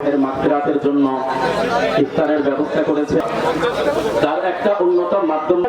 এর মাগফিরাতের জন্য ইফতারের ব্যবস্থা করেছে। তার একটা অন্যতম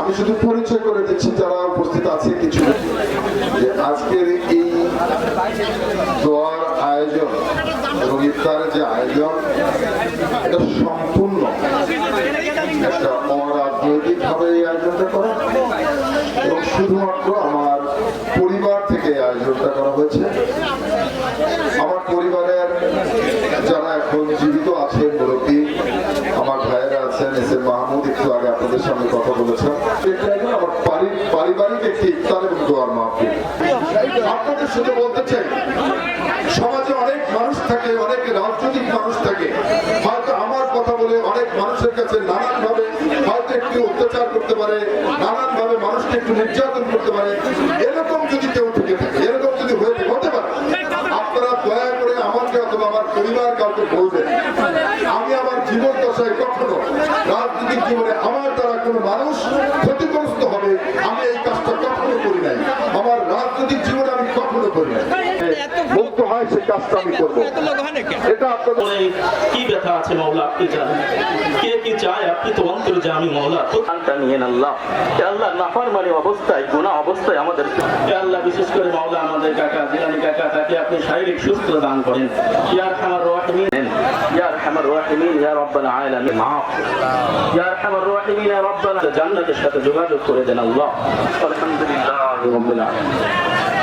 আমি শুধু পরিচয় করে দিচ্ছি, যারা উপস্থিত আছে কিছু। যে আজকের এই দোয়ার আয়োজন এবং ইফতারের যে আয়োজন, এটা সম্পূর্ণ একটা অরাজনৈতিক ভাবে এই আয়োজনটা করা। এবং শুধুমাত্র আমার পরিবার থেকে এই আয়োজনটা করা হয়েছে। আমার পরিবারের যারা এখন জীবিত আছে, মুরব্বী আছেন এস এম মাহমুদ, একটু আগে আপনাদের সামনে কথা বলেছেন পারিবারিক একটি ইফতার এবং দোয়ার মাহফিল। আপনাদের শুধু বলতে চাই, সমাজে অনেক মানুষ থাকে, অনেক রাজনৈতিক মানুষ থাকে। হয়তো আমার কথা বলে অনেক মানুষের কাছে নানান ভাবে হয়তো একটু অত্যাচার করতে পারে নানান ভাবে মানুষকে একটু নির্যাতন করতে পারে। এরকম যদি কেউ থেকে থাকে এরকম যদি হয়ে থাকে, হতে পারে আপনারা দয়া করে আমাকে অথবা আমার পরিবার কাউকে বলবে। আমি আমার জীবন দশায় কখনো রাজনৈতিক জীবনে আমার দ্বারা কোনো মানুষ ক্ষতিগ্রস্ত হবে, আমি এই কাজটা কখনো করি নাই। আমার রাজনৈতিক জীবনে আমি কখনো করি নাই। হয় সেই কাজটা আমি করব। এটা আপনাদের কি ব্যথা আছে মৌলা আপনি জানেন। কে কি চায় আপনি তো অন্তর আমি মৌলা তো নিয়েন আল্লাহ। হে আল্লাহ নাফরমানি অবস্থায় গুনাহ অবস্থায় আমাদের হে আল্লাহ বিশেষ করে মাওলা আমাদের কাকা জিলানি কাকা তাকে আপনি শারীরিক সুস্থ দান করেন। ইয়ার খামার রাহিমিন। রাব্বাল আলামিন। মাফ ইয়া আরহামার রাহিমিন ইয়া রাব্বাল জান্নাতের সাথে যোগাযোগ করে দেন আল্লাহ। আলহামদুলিল্লাহ। রাব্বিল আলামিন